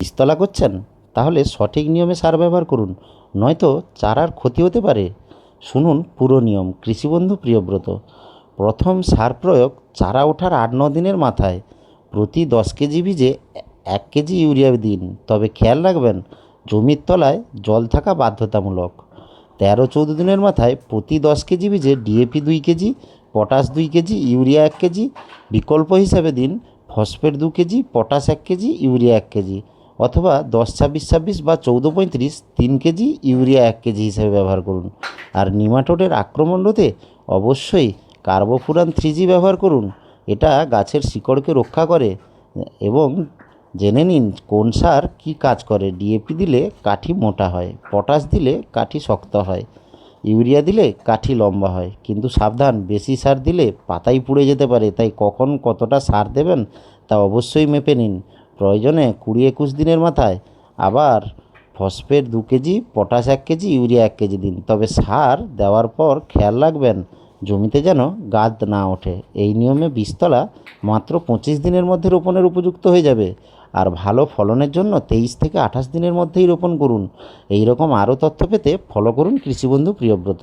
বীজতলা করছেন? তাহলে সঠিক নিয়মে সার ব্যবহার করুন, নয়তো চারার ক্ষতি হতে পারে। শুনুন পুরো নিয়ম, কৃষিবন্ধু প্রিয়ব্রত। প্রথম সার প্রয়োগ চারা ওঠার আট ন দিনের মাথায়। প্রতি দশ কেজি বীজে এক কেজি ইউরিয়া দিন। তবে খেয়াল রাখবেন, জমির তলায় জল থাকা বাধ্যতামূলক। তেরো চৌদ্দ দিনের মাথায় প্রতি দশ কেজি বীজে ডিএপি দুই কেজি, পটাশ দুই কেজি, ইউরিয়া এক কেজি। বিকল্প হিসাবে দিন ফসফেট দু কেজি, পটাশ এক কেজি, ইউরিয়া এক কেজি। অথবা দশ, ছাব্বিশ ছাব্বিশ বা চৌদ্দ পঁয়ত্রিশ তিন কেজি ইউরিয়া এক কেজি হিসেবে ব্যবহার করুন। আর নিমাটোডের আক্রমণ রোধে অবশ্যই কার্বোফুরান থ্রি জি ব্যবহার করুন। এটা গাছের শিকড়কে রক্ষা করে। এবং জেনে নিন কোন সার কী কাজ করে। ডিএপি দিলে কাঠি মোটা হয়, পটাশ দিলে কাঠি শক্ত হয়, ইউরিয়া দিলে কাঠি লম্বা হয়। কিন্তু সাবধান, বেশি সার দিলে পাতাই পুড়ে যেতে পারে। তাই কখন কতটা সার দেবেন তা অবশ্যই মেপে নিন। প্রয়োজনে কুড়ি একুশ দিনের মাথায় আবার ফসফেট দু কেজি, পটাশ এক কেজি, ইউরিয়া এক কেজি দিন। তবে সার দেওয়ার পর খেয়াল রাখবেন, জমিতে যেন গাদ না ওঠে। এই নিয়মে বীজতলা মাত্র পঁচিশ দিনের মধ্যে রোপণের উপযুক্ত হয়ে যাবে। আর ভালো ফলনের জন্য তেইশ থেকে আঠাশ দিনের মধ্যেই রোপণ করুন। এই রকম আরও তথ্য পেতে ফলো করুন কৃষিবন্ধু প্রিয়ব্রত।